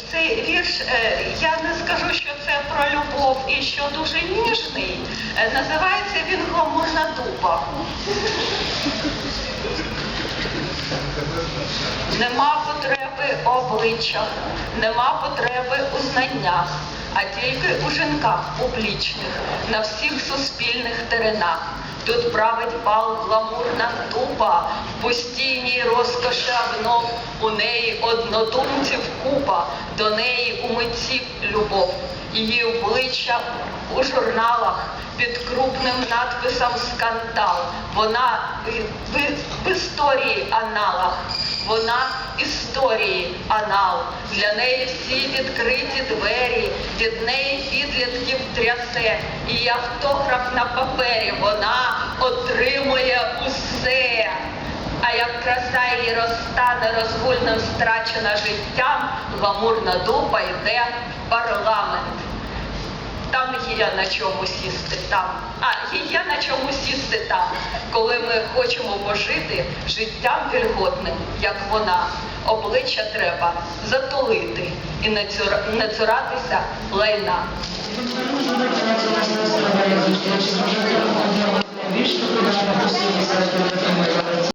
цей вірш е, я не скажу, що це про любов і що дуже ніжний. Е, називається він гомона дуба. Нема потреби обличчя, нема потреби у знаннях, а тільки у жінках публічних, на всіх суспільних теренах. Тут править бал гламурна дуба, постійній розкоші обнов, у неї однодумців купа, до неї у митців любов. Її обличчя у журналах під крупним надписом скандал. Вона в, в, історії аналах. Вона історії анал. Для неї всі відкриті двері, від неї підлітків трясе. І автограф на папері вона отримує. А як краса її розтане розгульним страчена життям, гламурна дуба йде парламент. Там є на чому сісти там. А є на чому сісти там, коли ми хочемо пожити життям вільготним, як вона. Обличчя треба затулити і не цуратися лайна.